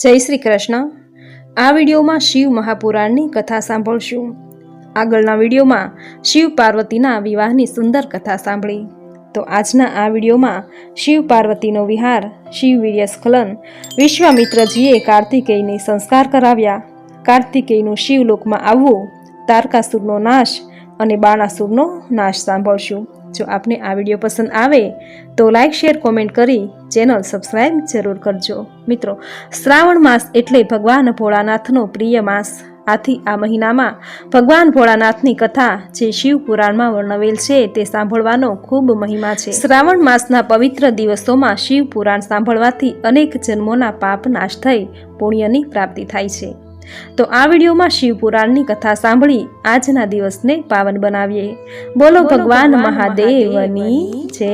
જય શ્રી કૃષ્ણ. આ વિડીયોમાં શિવ મહાપુરાણની કથા સાંભળશું. આગળના વિડીયોમાં શિવ પાર્વતીના વિવાહની સુંદર કથા સાંભળી. તો આજના આ વિડીયોમાં શિવ પાર્વતીનો વિહાર, શિવ વીર્યસ્ખલન, વિશ્વામિત્રજીએ કાર્તિકેયને સંસ્કાર કરાવ્યા. કાર્તિકેયનું શિવલોકમાં આવવું, તારકાસુરનો નાશ અને બાણાસુરનો નાશ સાંભળશું. જો આપને આ વીડિયો પસંદ આવે તો લાઇક શેર કોમેન્ટ કરી ચેનલ સબસ્ક્રાઈબ જરૂર કરજો. મિત્રો, શ્રાવણ માસ એટલે ભગવાન ભોળાનાથનો પ્રિય માસ. આથી આ મહિનામાં ભગવાન ભોળાનાથની કથા જે શિવ પુરાણમાં વર્ણવેલ છે તે સાંભળવાનો ખૂબ મહિમા છે. શ્રાવણ માસના પવિત્ર દિવસોમાં શિવ પુરાણ સાંભળવાથી અનેક જન્મોના પાપ નાશ થઈ પુણ્યની પ્રાપ્તિ થાય છે. તો આ વિડીયોમાં શિવ પુરાણની કથા સાંભળી આજના દિવસને પાવન બનાવીએ. બોલો ભગવાન મહાદેવની જય.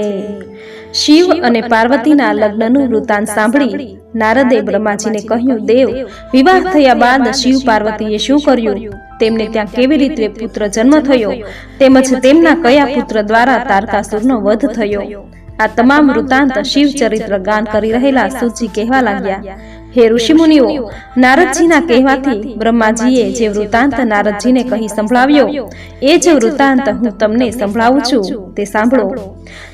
શિવ અને પાર્વતીના લગ્નનું વૃત્તાંત સાંભળી નારદે બ્રહ્માજીને કહ્યું દેવ વિવાહ થયા બાદ શિવ પાર્વતીએ શું કર્યું? તેમને ત્યાં કેવી રીતે પુત્ર જન્મ થયો? તેમજ તેમના કયા પુત્ર દ્વારા તારકાસુરનો વધ થયો? આ તમામ વૃત્તાંત શિવ ચરિત્ર ગાન કરી રહેલા સૂચિ કહેવા લાગ્યા. હે ઋષિમુનિઓ નારદજીના કહેવાથી બ્રહ્માજીએ જે વૃતાંત નારદજીને કહી સંભળાવ્યો એ જ વૃતાંત હું તમને સંભળાવું છું તે સાંભળો.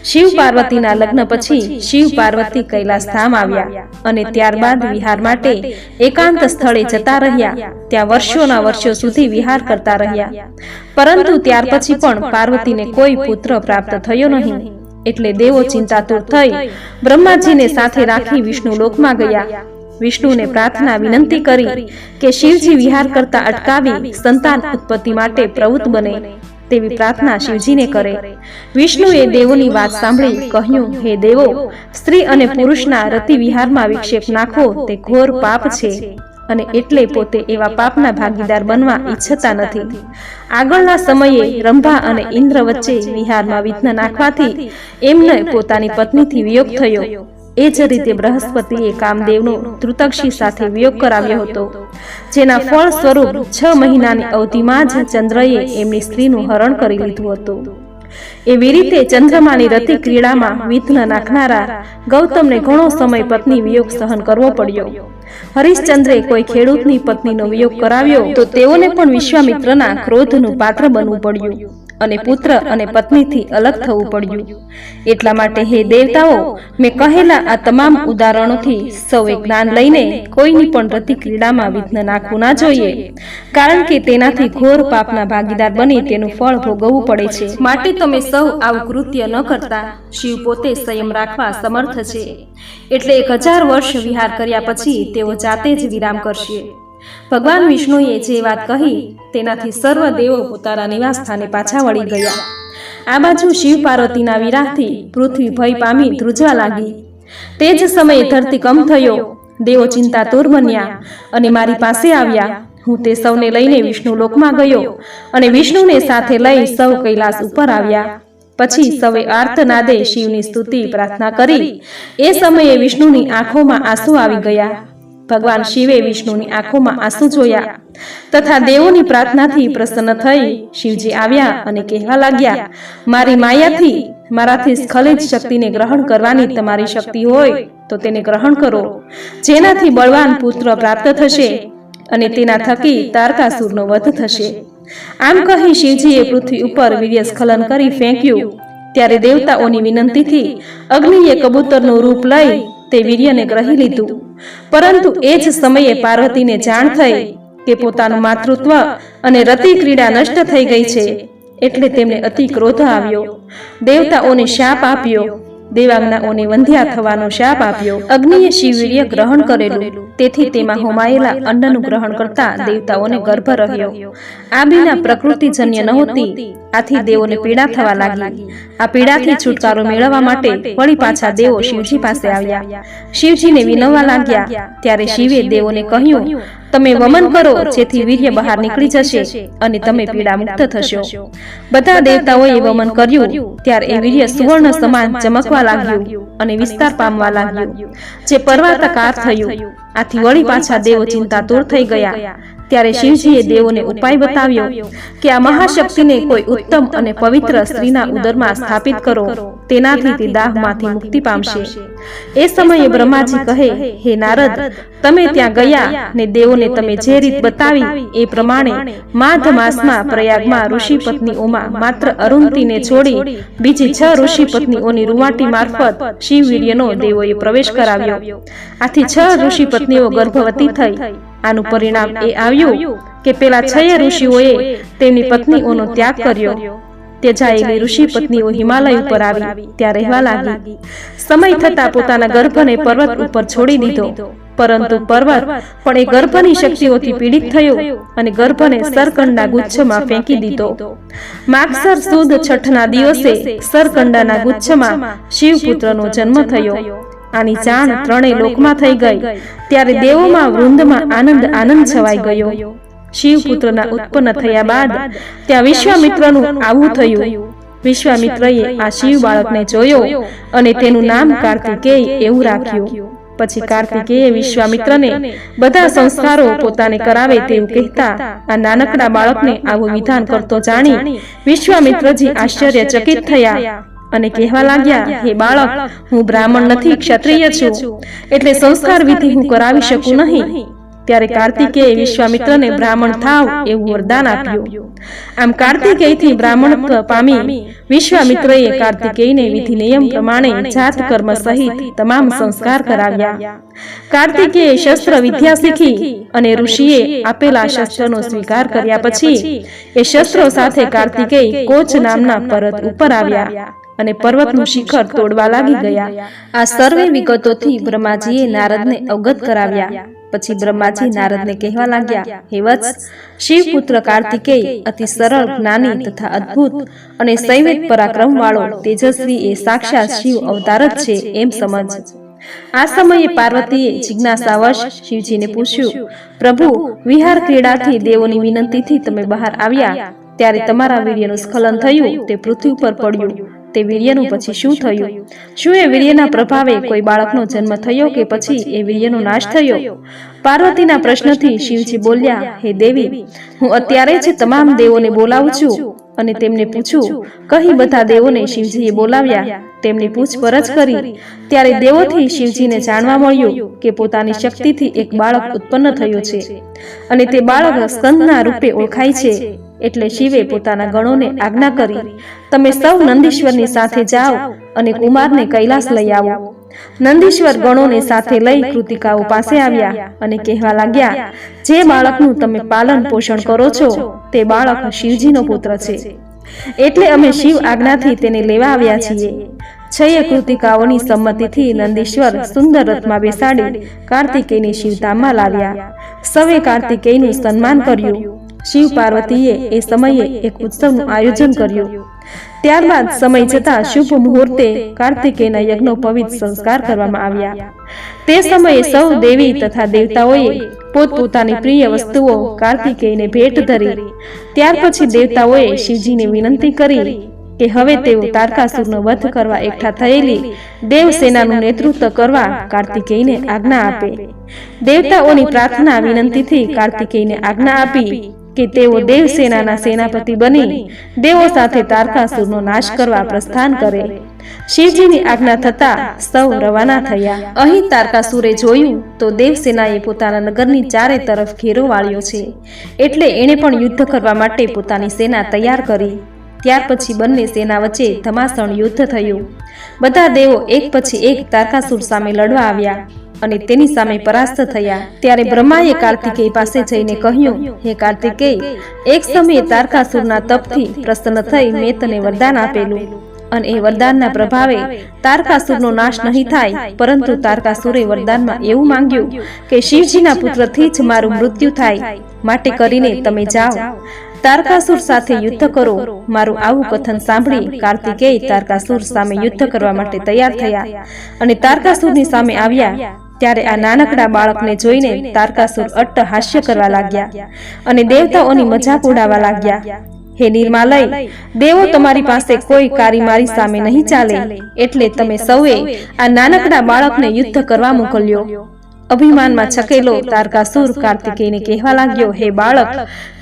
શિવ પાર્વતીના લગ્ન પછી શિવ પાર્વતી કૈલાસ ધામ આવ્યા અને ત્યારબાદ વિહાર માટે એકાંત સ્થળે જતા રહ્યા. ત્યાં વર્ષોના વર્ષો સુધી વિહાર કરતા રહ્યા. પરંતુ ત્યાર પછી પણ પાર્વતીને કોઈ પુત્ર પ્રાપ્ત થયો નહીં. એટલે દેવો ચિંતાતુર થઈ બ્રહ્માજીને સાથે રાખી વિષ્ણુ લોકમાં ગયા. વિષ્ણુને પ્રાર્થના વિનંતી કરી કે શિવજી વિહાર કરતા અટકાવી સંતાન ઉત્પત્તિ માટે પ્રવૃત્ત બને તેવી પ્રાર્થના શિવજીને કરે. વિષ્ણુએ દેવોની વાત સાંભળી કહ્યું, હે દેવો, સ્ત્રી અને પુરુષના રતિ વિહારમાં વિક્ષેપ નાખવો તે ઘોર પાપ છે અને એટલે પોતે એવા પાપના ભાગીદાર બનવા ઈચ્છતા નથી. આગળના સમયે રંભા અને ઇન્દ્ર વચ્ચે વિહારમાં વિઘ્ન નાખવાથી એમને પોતાની પત્નીથી વિયોગ થયો. એ જ રીતે બૃહસ્પતિએ કામદેવનો ધૃતક્ષી સાથે વિયોગ કરાવ્યો હતો. જેના ફળ સ્વરૂપ છ મહિનાની અવધિમાં જ ચંદ્રએ એમની સ્ત્રીનું હરણ કરી લીધું હતું. એવી રીતે ચંદ્રમાની રતિ ક્રીડામાં વિઘ્ન નાખનારા ગૌતમને ઘણો સમય પત્ની વિયોગ સહન કરવો પડ્યો. હરિશ્ચંદ્રે કોઈ ખેડૂતની પત્નીનો વિયોગ કરાવ્યો તો તેઓને પણ વિશ્વામિત્રના ક્રોધનું પાત્ર બનવું પડ્યું. અને પુત્ર અને પત્નીથી અલગ થવું પડ્યું. એટલા માટે હે દેવતાઓ મેં કહેલા આ તમામ ઉદાહરણોથી સૌએ જ્ઞાન લઈને કોઈની પણ રતિ ક્રીડામાં વિઘ્ન નાખવું ના જોઈએ. કારણ કે તેનાથી ઘોર પાપના ભાગીદાર બની તેનું ફળ ભોગવવું પડે છે. માટે તમે સૌ આવું કૃત્ય ન કરતા શિવ પોતે સંયમ રાખવા સમર્થ છે. એટલે એક હજાર વર્ષ વિહાર કર્યા પછી તેઓ જાતે જ વિરામ કરશે. ભગવાન વિષ્ણુએ જે વાત કહી, તેનાથી સર્વ દેવો પોતાના નિવાસસ્થાને પાછા વળી ગયા. આ બાજુ શિવ પાર્વતીના વિરાહથી પૃથ્વી ભય પામી ધ્રુજવા લાગી. તે જ સમયે ધરતીકંપ થયો. દેવો ચિંતાતુર બન્યા અને મારી પાસે આવ્યા. હું તે સૌને લઈને વિષ્ણુ લોકમાં ગયો અને વિષ્ણુને સાથે લઈ સૌ કૈલાસ ઉપર આવ્યા. પછી સૌએ આર્તનાદે શિવની સ્તુતિ પ્રાર્થના કરી. એ સમયે વિષ્ણુની આંખોમાં આંસુ આવી ગયા. ભગવાન શિવે વિષ્ણુની આંખોમાં આંસુ જોયા. તથા દેવોની પ્રાર્થનાથી પ્રસન્ન થઈ શિવજી આવ્યા અને કહેવા લાગ્યા, મારી માયાથી, મારાથી સ્ખલિત શક્તિને ગ્રહણ કરવાની તમારી શક્તિ હોય તો તેને ગ્રહણ કરો. જેનાથી બળવાન પુત્ર પ્રાપ્ત થશે અને તેના થકી તારકાસુરનો વધ થશે. આમ કહી શિવજીએ પૃથ્વી ઉપર વીર્ય સ્ખલન કરી ફેંક્યું. ત્યારે દેવતાઓની વિનંતીથી અગ્નિએ કબૂતરનું રૂપ લઈ તે વીર્યને ગ્રહી લીધું. પરંતુ એ જ સમયે પાર્વતીને જાણ થઈ કે પોતાનું માતૃત્વ અને રતિ ક્રીડા નષ્ટ થઈ ગઈ છે. એટલે તેમને અતિ ક્રોધ આવ્યો. દેવતાઓને શાપ આપ્યો. દેવાંગનાઓને વંધ્યા થવાનો શાપ આપ્યો. અગ્નિએ શિવીર્ય ગ્રહણ કરેલું. તેથી તેમાં હોમાયેલા અન્નનું ગ્રહણ કરતા દેવતાઓને ગર્ભ રહ્યો. આ બીના પ્રકૃતિજન્ય નહોતી આથી દેવોને પીડા થવા લાગી. આ પીડાથી છુટકારો મેળવવા માટે વળી પાછા દેવો શિવજી પાસે આવ્યા. શિવજીને વિનવવા લાગ્યા. ત્યારે શિવે દેવોને કહ્યું તમે વમન કરો જેથી વીર્ય બહાર નીકળી જશે અને તમે પીડા મુક્ત થશો. બધા દેવતાઓએ વમન કર્યું ત્યારે એ વીર્ય સુવર્ણ સમાન ચમકવા લાગ્યું અને વિસ્તાર પામવા લાગ્યું. જે પર્વતાકાર થયું આથી વળી પાછા દેવો ચિંતાતુર થઈ ગયા. ત્યારે શિવજીએ દેવોને ઉપાય બતાવ્યો કે આ મહાશક્તિને કોઈ ઉત્તમ અને પવિત્ર સ્ત્રીના ઉદરમાં સ્થાપિત કરો. તેનાથી તે દાહમાંથી મુક્તિ પામશે. એ સમયે બ્રહ્માજી કહે હે નારદ તમે ત્યાં ગયા ને દેવોને તમે જે રીત બતાવી એ પ્રમાણે માઘ માસમાં પ્રયાગમાં ઋષિ પત્નીઓમાં માત્ર અરુંતીને છોડી બીજી છ ઋષિ પત્નીઓની રૂવાટી મારફત શિવવીર્યનો દેવોએ પ્રવેશ કરાવ્યો. આથી છ ઋષિ પત્નીઓ ગર્ભવતી થઈ. આનું પરિણામ એ આવ્યું કે પેલા છય ઋષિઓએ તેમની પત્નીઓનો ત્યાગ કર્યો. ત્યજાયેલી ઋષિ પત્નીઓ હિમાલય ઉપર આવી. ત્યાં રહેવા લાગી. સમય થતા પોતાના ગર્ભને પર્વત ઉપર છોડી દીધો. પરંતુ પર્વત પણ એ ગર્ભની શક્તિઓથી પીડિત થયો અને ગર્ભને સરકંડના ગુચ્છમાં ફેંકી દીધો. માગસર સુદ છઠના દિવસે સરકંડાના ગુચ્છમાં શિવપુત્રનો જન્મ થયો. આની જાણ ત્રણેય લોકમાં થઈ ગઈ. ત્યારે દેવોમાં વૃંદમાં આનંદ આનંદ છવાઈ ગયો. શિવપુત્રના ઉત્પન્ન થયા બાદ ત્યાં વિશ્વામિત્રનું આવું થયું. વિશ્વામિત્રએ આ શિવ બાળકને જોયો અને તેનું નામ કાર્તિકેય એવું રાખ્યું. પછી કાર્તિકેય વિશ્વામિત્રને બધા સંસ્કારો પોતાને કરાવે તેવું કહેતા. આ નાનકડા બાળકને આવું વિધાન કરતો જાણી વિશ્વામિત્રજી આશ્ચર્યચકિત થયા. અને કહેવા લાગ્યા હે બાળક હું બ્રાહ્મણ નથી ક્ષત્રિય છું. એટલે સંસ્કાર વિધિ હું કરાવી શકું નહીં. ત્યારે કાર્તિકેય વિશ્વામિત્રને બ્રાહ્મણ થાવ એવું વરદાન આપ્યું. આમ કાર્તિકેયથી બ્રાહ્મણ પામી વિશ્વામિત્રએ કાર્તિકેયને વિધિ નિયમ પ્રમાણે જાત કર્મ સહિત તમામ સંસ્કાર કરાવ્યા. કાર્તિકેય શસ્ત્ર વિદ્યા શીખી અને ઋષિએ આપેલા શસ્ત્રનો સ્વીકાર કર્યા પછી એ શસ્ત્રો સાથે કાર્તિકેય કોચ નામના પર્વત ઉપર આવ્યા. અને પર્વતનું શિખર તોડવા લાગી ગયા. આ સર્વે વિગતોથી બ્રહ્માજીએ નારદને અવગત કરાવ્યા. પછી બ્રહ્માજી નારદને કહેવા લાગ્યા, હે વત્સ, શિવપુત્ર કાર્તિકેય, અતિ સરળ, જ્ઞાની તથા અદ્ભુત અને સૈવેદ પરાક્રમ વાળો તેજસ્વી એ સાક્ષાત શિવ અવતાર જ છે એમ સમજ. આ સમયે પાર્વતીએ જિજ્ઞાસાવશ, શિવજીને પૂછ્યું, પ્રભુ, વિહાર ક્રીડાથી દેવોની વિનંતીથી તમે બહાર આવ્યા, ત્યારે તમારા વીર્યનું સ્ખલન થયું, તે પૃથ્વી પર પડ્યું. તે વીર્યનું પછી શું થયું? શું એ વીર્યના પ્રભાવે કોઈ બાળકનો જન્મ થયો કે પછી એ વીર્યનો નાશ થયો? પાર્વતીના પ્રશ્નથી શિવજી બોલ્યા હે દેવી હું અત્યારે જ તમામ દેવોને બોલાવું છું અને તેમને પૂછું. કહી બધા દેવોને શિવજીએ બોલાવ્યા તેમની પૂછપરછ કરી. ત્યારે દેવોથી શિવજીને જાણવા મળ્યું કે પોતાની શક્તિથી એક બાળક ઉત્પન્ન થયો છે. અને તે બાળક સ્કંદના રૂપે ઓળખાય છે. એટલે શિવે પોતાના ગણોને આજ્ઞા કરી તમે સૌ નંદીશ્વરની સાથે જાઓ અને કુમારને કૈલાસ લઈ આવો. નંદીશ્વર ગણોને સાથે લઈ કૃતિકાઓ પાસે આવ્યા અને કહેવા લાગ્યા જે બાળકનું તમે પાલન પોષણ કરો છો તે બાળક શિવજીનો પુત્ર છે. એટલે અમે શિવ આજ્ઞાથી તેને લેવા આવ્યા છીએ. છયે કૃતિકાઓની સંમતિથી નંદીશ્વર સુંદર રથમાં બેસાડી કાર્તિકેયને શિવધામમાં લાવ્યા. સવે કાર્તિકેયનું સન્માન કર્યું શિવ પાર્વતીએ એ સમયે એક ઉત્સવનું આયોજન કર્યું. ત્યારબાદ સમય જતા શુભ મુહૂર્તે કાર્તિકેયના યજ્ઞો પવિત્ર સંસ્કાર કરવામાં આવ્યા. તે સમયે સૌ દેવી તથા દેવતાઓએ પોતપોતાની પ્રિય વસ્તુઓ કાર્તિકેયને ભેટ ધરી. ત્યાર પછી દેવતાઓએ શિવજીને વિનંતી કરી કે હવે તેઓ તારકાસુરનો વધ કરવા એકઠા થયેલી. દેવસેનાનું નેતૃત્વ કરવા કાર્તિકેયને આજ્ઞા આપે. દેવતાઓની પ્રાર્થના વિનંતીથી કાર્તિકેયને આજ્ઞા આપી કે તેઓ દેવસેનાના સેનાપતિ બની. દેવો સાથે તારકાસુરનો નાશ કરવા પ્રસ્થાન કરે. શિવજીની આજ્ઞા થતા સૌ રવાના થયા. અહીં તારકાસુરે જોયું તો દેવસેનાએ પોતાના નગરની ચારે તરફ ઘેરો વાળ્યો છે. એટલે એણે પણ યુદ્ધ કરવા માટે પોતાની સેના તૈયાર કરી. ત્યાર પછી બંને સેના વચ્ચે ધમાસણ યુદ્ધ થયું. બધા દેવો એક પછી એક તારકાસુર સામે લડવા આવ્યા. અને તેની સામે પરાસ્ત થયા. ત્યારે બ્રહ્માએ કાર્તિકેય પાસે જઈને કહ્યું, હે કાર્તિકેય, એક સમયે તારકાસુરના તપથી પ્રસન્ન થઈ મેં તને વરદાન આપેલું. અને એ વરદાનના પ્રભાવે તારકાસુરનો નાશ નહીં થાય, પરંતુ તારકાસુરે વરદાનમાં એવું માંગ્યું કે શિવજીના પુત્રથી જ મારું મૃત્યુ થાય. માટે કરીને તમે જાઓ. તારકાસુર સાથે યુદ્ધ કરો. મારું આવું કથન સાંભળી કાર્તિકેય તારકાસુર સામે યુદ્ધ કરવા માટે તૈયાર થયા. અને તારકાસુરની સામે આવ્યા. ત્યારે આ નાનકડા બાળકને જોઈને તારકાસુર અટ્ટ હાસ્ય કરવા લાગ્યા અને દેવતાઓની મજાક ઉડાવવા લાગ્યા. હે નિર્માલય, દેવો તમારી પાસે કોઈ કારી મારી સામે નહીં ચાલે. એટલે તમે સૌએ આ નાનકડા બાળકને યુદ્ધ કરવા મોકલ્યો. અભિમાનમાં છકેલો તારકાસુર કાર્તિકેયને કહેવા લાગ્યો, હે બાળક,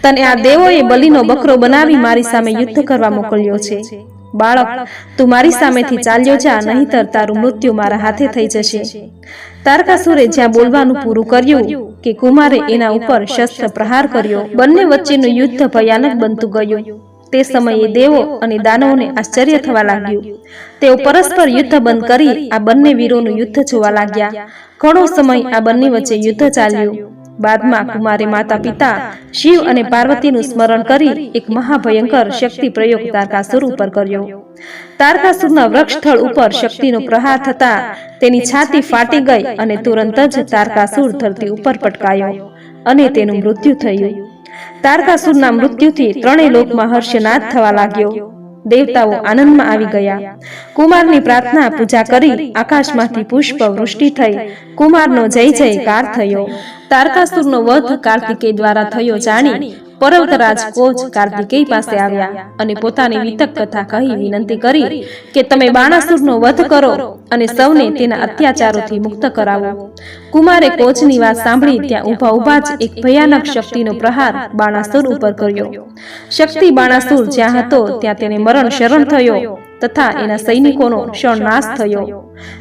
તને આ દેવોએ બલિનો બકરો બનાવી મારી સામે યુદ્ધ કરવા મોકલ્યો છે. બાળક તું મારી સામેથી ચાલ્યો જા નહીતર તારું મૃત્યુ મારા હાથે થઈ જશે. તારકાસુરે જ્યાં બોલવાનું પૂરું કર્યું કે કુમારે એના ઉપર શસ્ત્ર પ્રહાર કર્યો. બંને વચ્ચેનું યુદ્ધ ભયાનક બનતું ગયું. તે સમયે દેવો અને દાનવને આશ્ચર્ય થવા લાગ્યું. તેઓ પરસ્પર યુદ્ધ બંધ કરી આ બંને વીરોનું યુદ્ધ જોવા લાગ્યા. ઘણો સમય આ બંને વચ્ચે યુદ્ધ ચાલ્યું. બાદમાં કુમારે માતા પિતા શિવ અને પાર્વતીનું સ્મરણ કરી એક મહાભયંકર શક્તિ પ્રયોગ તારકાસુર ઉપર કર્યો. તારકાસુરના વૃક્ષસ્થળ ઉપર શક્તિનો પ્રહાર થતા તેની છાતી ફાટી ગઈ અને તુરંત જ તારકાસુર ધરતી ઉપર પટકાયો. અને તેનું મૃત્યુ થયું. તારકાસુરના મૃત્યુથી ત્રણેય લોકમાં હર્ષનાદ થવા લાગ્યો. દેવતાઓ આનંદમાં આવી ગયા. કુમારની પ્રાર્થના પૂજા કરી આકાશમાંથી પુષ્પ વૃષ્ટિ થઈ. કુમારનો જય જયકાર થયો. તારકાસુરનો વધ કાર્તિકેય દ્વારા થયો જાણી પર્વતરાજ કોચ કાર્તિકેય પાસે આવ્યા અને પોતાની વિતક કથા કહી વિનંતી કરી કે તમે બાણાસુરનો વધ કરો અને સૌને તેના અત્યાચારોથી મુક્ત કરાવો. કુમારે કોચની વાત સાંભળી ત્યાં ઊભા ઊભા જ એક ભયાનક શક્તિનો પ્રહાર બાણાસુર ઉપર કર્યો. શક્તિ બાણાસુર જ્યાં હતો ત્યાં તેને મરણ શરણ થયો તથા એના સૈનિકોનો ક્ષણનાશ થયો.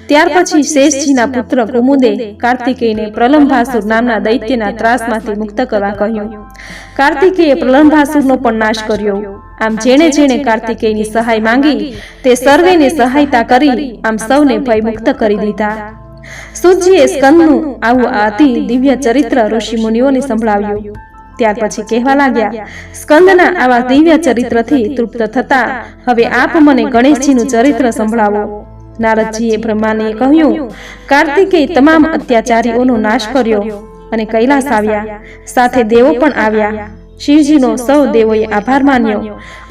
ત્યાર પછી શેષજીના પુત્ર કુમુદે કાર્તિકેયને પ્રલંભાસુર નામના દૈત્યના ત્રાસમાંથી મુક્ત કરવા કહ્યું કાર્તિકેયે પ્રલંભાસુરનો પણ નાશ કર્યો. આમ જેણે જેણે કાર્તિકેયની સહાય માંગી તે સર્વેને સહાયતા કરી આમ સૌને ભયમુક્ત કરી દીધા. સુજીએ સ્કંદનું આવું અતિ દિવ્ય ચરિત્ર ઋષિ મુનિઓને સંભળાવ્યું. ત્યાર પછી કહેવા લાગ્યા સ્કંદના આવા દિવ્ય ચરિત્રથી તૃપ્ત થતા હવે આપ મને ગણેશજીનું ચરિત્ર સંભળાવો. નારદજીએ બ્રહ્માને કહ્યું કાર્તિકેય તમામ અત્યાચારીઓનો નાશ કર્યો. અને કૈલાસ આવ્યા. સાથે દેવો પણ આવ્યા. શિવજીનો સૌ દેવોએ આભાર માન્યો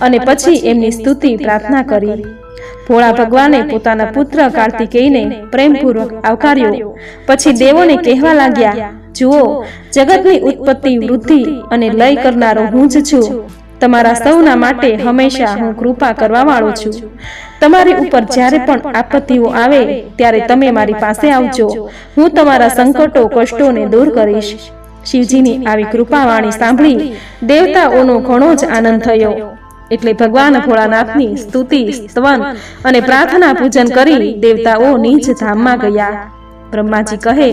અને પછી એમની સ્તુતિ પ્રાર્થના કરી. ભોળા ભગવાને પોતાના પુત્ર કાર્તિકેયને પ્રેમપૂર્વક આવકાર્યો. પછી દેવોને કહેવા લાગ્યા જુઓ જગતની ઉત્પત્તિ વૃદ્ધિ અને લય કરનારો હું જ છું. તમારા સૌના માટે હંમેશા હું કૃપા કરવા વાળો છું. તમારી ઉપર જ્યારે પણ આપત્તિઓ આવે ત્યારે તમે મારી પાસે આવજો. હું તમારા સંકટો કષ્ટોને દૂર કરીશ. શિવજીની આવી કૃપાવાણી સાંભળી દેવતાઓનો ઘણો જ આનંદ થયો. એટલે ભગવાન ભોળાનાથની સ્તુતિ સ્તવન અને પ્રાર્થના પૂજન કરી દેવતાઓ નીચ ધામમાં ગયા. બ્રહ્માજી કહે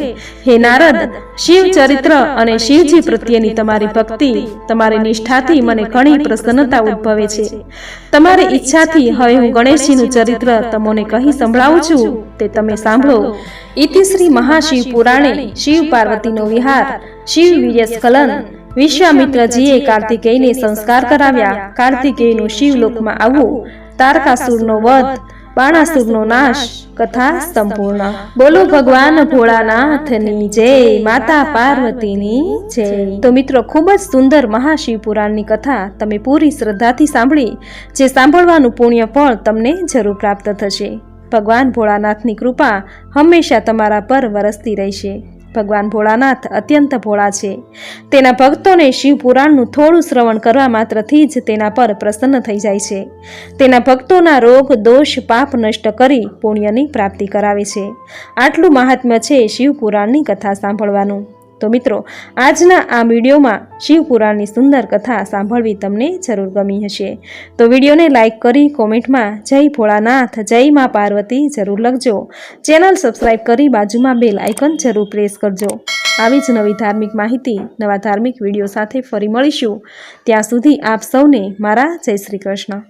હે નારદ શિવ ચરિત્ર અને શિવજી પ્રત્યેની તમારી ભક્તિ તમારી નિષ્ઠાથી મને ઘણી પ્રસન્નતા ઉદ્ભવે છે. તમારી ઈચ્છાથી હવે હું ગણેશજીનું ચરિત્ર તમને કહી સંભળાવું છું. તે તમે સાંભળો. ઇતિશ્રી મહાશિવ પુરાણે શિવ પાર્વતીનો વિહાર શિવ વીર્ય સ્ખલન વિશ્વામિત્રજીએ કાર્તિકેયને સંસ્કાર કરાવ્યા. કાર્તિકેયનું શિવલોકમાં આવવું તારકાસુરનો વધ બાણાસુરનો નાશ, કથા સંપૂર્ણ. બોલો ભગવાન ભોળાનાથની જય, માતા પાર્વતીની જય. તો મિત્રો, ખૂબ જ સુંદર મહાશિવ પુરાણની કથા તમે પૂરી શ્રદ્ધાથી સાંભળી, જે સાંભળવાનું પુણ્ય ફળ તમને જરૂર પ્રાપ્ત થશે. ભગવાન ભોળાનાથની કૃપા હંમેશા તમારા પર વરસતી રહેશે. ભગવાન ભોળાનાથ અત્યંત ભોળા છે. તેના ભક્તોને શિવપુરાણનું થોડું શ્રવણ કરવા માત્રથી જ તેના પર પ્રસન્ન થઈ જાય છે. તેના ભક્તોના રોગ, દોષ, પાપ નષ્ટ કરી પુણ્યની પ્રાપ્તિ કરાવે છે. આટલું મહાત્મ્ય છે શિવપુરાણની કથા સાંભળવાનું. તો મિત્રો, આજના આ વિડીયોમાં શિવ પુરાણની સુંદર કથા સાંભળવી તમને જરૂર ગમી હશે. તો વિડીયોને લાઇક કરી કોમેન્ટમાં જય ભોળાનાથ, જય મા પાર્વતી જરૂર લખજો. ચેનલ સબસ્ક્રાઇબ કરી બાજુમાં બેલ આઇકન જરૂર પ્રેસ કરજો. આવી જ નવી ધાર્મિક માહિતી, નવા ધાર્મિક વીડિયો સાથે ફરી મળીશું. ત્યાં સુધી આપ સૌને મારા જય શ્રી કૃષ્ણ.